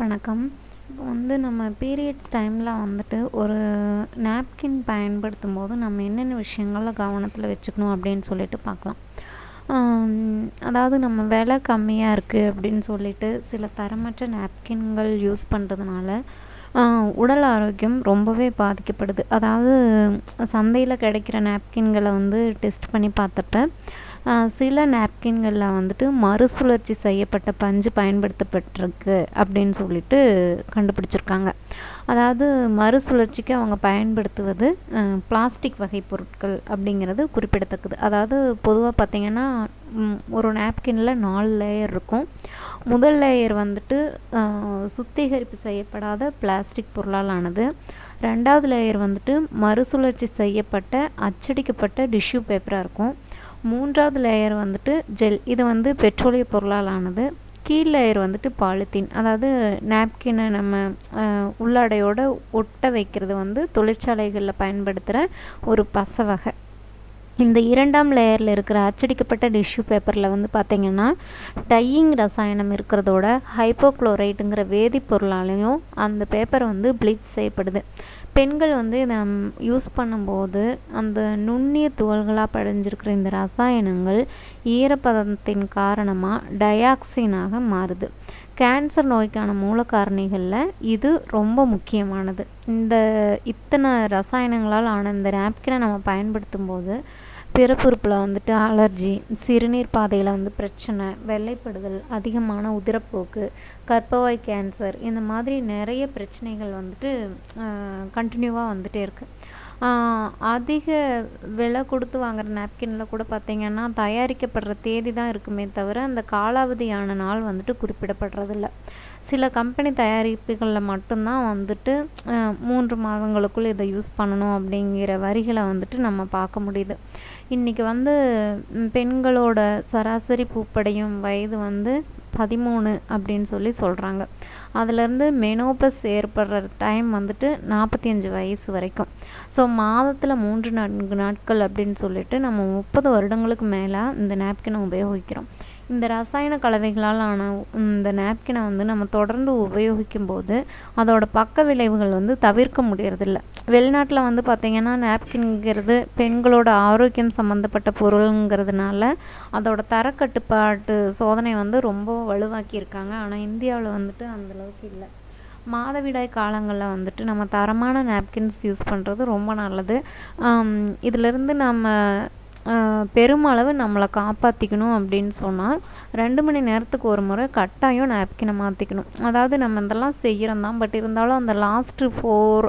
வணக்கம். இப்போ வந்து நம்ம பீரியட்ஸ் டைமில் வந்துட்டு ஒரு நாப்கின் பயன்படுத்தும் போது நம்ம என்னென்ன விஷயங்கள கவனத்தில் வச்சுக்கணும் அப்படின்னு சொல்லிட்டு பார்க்கலாம். அதாவது நம்ம விலை கம்மியாக இருக்குது அப்படின்னு சொல்லிட்டு சில தரமற்ற நாப்கின்கள் யூஸ் பண்ணுறதுனால உடல் ஆரோக்கியம் ரொம்பவே பாதிக்கப்படுது. அதாவது சந்தையில் கிடைக்கிற நாப்கின்களை வந்து டெஸ்ட் பண்ணி பார்த்தப்ப சில நாப்கின்களில் வந்துட்டு மறுசுழற்சி செய்யப்பட்ட பஞ்சு பயன்படுத்தப்பட்டிருக்கு அப்படின்னு சொல்லிட்டு கண்டுபிடிச்சிருக்காங்க. அதாவது மறுசுழற்சிக்கு அவங்க பயன்படுத்துவது பிளாஸ்டிக் வகை பொருட்கள் அப்படிங்கிறது குறிப்பிடத்தக்கது. அதாவது பொதுவாக பார்த்திங்கன்னா ஒரு நாப்கினில் நாலு லேயர் இருக்கும். முதல் லேயர் வந்துட்டு சுத்திகரிப்பு செய்யப்படாத பிளாஸ்டிக் பொருளால் ஆனது ரெண்டாவது லேயர் வந்துட்டு மறுசுழற்சி செய்யப்பட்ட அச்சடிக்கப்பட்ட டிஷ்யூ பேப்பராக இருக்கும். மூன்றாவது லேயர் வந்துட்டு ஜெல் இது வந்து பெட்ரோலிய பொருளால் ஆனது கீழ் லேயர் வந்துட்டு பாலித்தீன் அதாவது நாப்கினை நம்ம உள்ளாடையோட ஒட்ட வைக்கிறது வந்து தொழிற்சாலைகளில் பயன்படுத்துகிற ஒரு பசை வகை. இந்த இரண்டாம் லேயரில் இருக்கிற அச்சடிக்கப்பட்ட டிஷ்யூ பேப்பரில் வந்து பார்த்திங்கன்னா டையிங் ரசாயனம் இருக்கிறதோட ஹைப்போக்ளோரைட்டுங்கிற வேதிப்பொருளாலையும் அந்த பேப்பர் வந்து ப்ளீச் செய்யப்படுது. பெண்கள் வந்து இதை யூஸ் பண்ணும்போது அந்த நுண்ணிய துகள்களாக படிஞ்சிருக்கிற இந்த ரசாயனங்கள் ஈரப்பதத்தின் காரணமாக டயாக்சினாக மாறுது. கேன்சர் நோய்க்கான மூலக்காரணிகளில் இது ரொம்ப முக்கியமானது. இந்த இத்தனை ரசாயனங்களால் ஆன இந்த நாப்கினை நம்ம பயன்படுத்தும் போது பிறப்புறுப்பில் வந்துட்டு அலர்ஜி சிறுநீர் பாதையில் வந்து பிரச்சனை வெள்ளைப்படுதல் அதிகமான உதிரப்போக்கு கர்ப்பவாய் கேன்சர் இந்த மாதிரி நிறைய பிரச்சனைகள் வந்துட்டு கண்டினியூவாக வந்துகிட்டே இருக்குது அதிக விலை கொடுத்து வாங்குகிற நாப்கினில் கூட பார்த்திங்கன்னா தயாரிக்கப்படுற தேதி தான் இருக்குமே தவிர அந்த காலாவதியான நாள் வந்துட்டு குறிப்பிடப்படுறதில்ல. சில கம்பெனி தயாரிப்புகளில் மட்டும்தான் வந்துட்டு மூன்று மாதங்களுக்குள் இதை யூஸ் பண்ணணும் அப்படிங்கிற வரிகளை வந்துட்டு நம்ம பார்க்க முடியுது. இன்றைக்கி வந்து பெண்களோட சராசரி பூப்படையும் வயது வந்து பதிமூணு அப்படின்னு சொல்லி சொல்கிறாங்க அதுலேருந்து மெனோபஸ் ஏற்படுற டைம் வந்துட்டு நாற்பத்தி அஞ்சு வயசு வரைக்கும். ஸோ மாதத்தில் மூன்று நான்கு நாட்கள் அப்படின்னு சொல்லிட்டு நம்ம முப்பது வருடங்களுக்கு மேலே இந்த நாப்கினை உபயோகிக்கிறோம். இந்த ரசாயன கலவைகளால் ஆன இந்த நாப்கினை வந்து நம்ம தொடர்ந்து உபயோகிக்கும் போது அதோட பக்க விளைவுகள் வந்து தவிர்க்க முடியறதில்ல. வெளிநாட்டில் வந்து பார்த்திங்கன்னா நாப்கின்ங்கிறது பெண்களோட ஆரோக்கியம் சம்மந்தப்பட்ட பொருளுங்கிறதுனால அதோட தரக்கட்டுப்பாட்டு சோதனை வந்து ரொம்ப வலுவாக்கியிருக்காங்க. ஆனால் இந்தியாவில் வந்துட்டு அந்தளவுக்கு இல்லை. மாதவிடாய் காலங்களில் வந்துட்டு நம்ம தரமான நாப்கின்ஸ் யூஸ் பண்ணுறது ரொம்ப நல்லது. இதிலிருந்து நம்ம பெருமளவு நம்மளை காப்பாற்றிக்கணும் அப்படின்னு சொன்னால் ரெண்டு மணி நேரத்துக்கு ஒரு முறை கட்டாயம் நாப்கினை மாற்றிக்கணும் அதாவது நம்ம இதெல்லாம் செய்கிறோம் தான். பட் இருந்தாலும் அந்த லாஸ்ட்டு ஃபோர்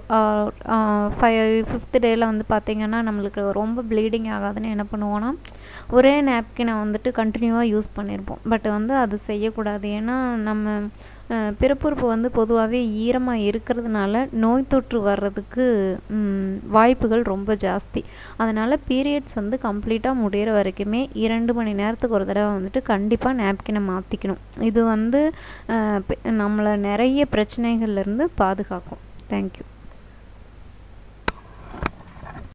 ஃபைவ் ஃபிஃப்த் டேயில் வந்து பார்த்திங்கன்னா நம்மளுக்கு ரொம்ப ப்ளீடிங் ஆகாதுன்னு என்ன பண்ணுவோன்னா ஒரே நாப்கினை வந்துட்டு கண்டினியூவாக யூஸ் பண்ணியிருப்போம் பட் வந்து அது செய்யக்கூடாது. ஏன்னா நம்ம பிறப்புறுப்பு வந்து பொதுவாகவே ஈரமாக இருக்கிறதுனால நோய் தொற்று வர்றதுக்கு வாய்ப்புகள் ரொம்ப ஜாஸ்தி. அதனால் பீரியட்ஸ் வந்து கம்ப்ளீட்டாக முடிகிற வரைக்குமே இரண்டு மணி நேரத்துக்கு ஒரு தடவை வந்துட்டு கண்டிப்பாக நாப்கினை மாற்றிக்கணும் இது வந்து நம்மளை நிறைய பிரச்சனைகள்லேருந்து பாதுகாக்கும். தேங்க்யூ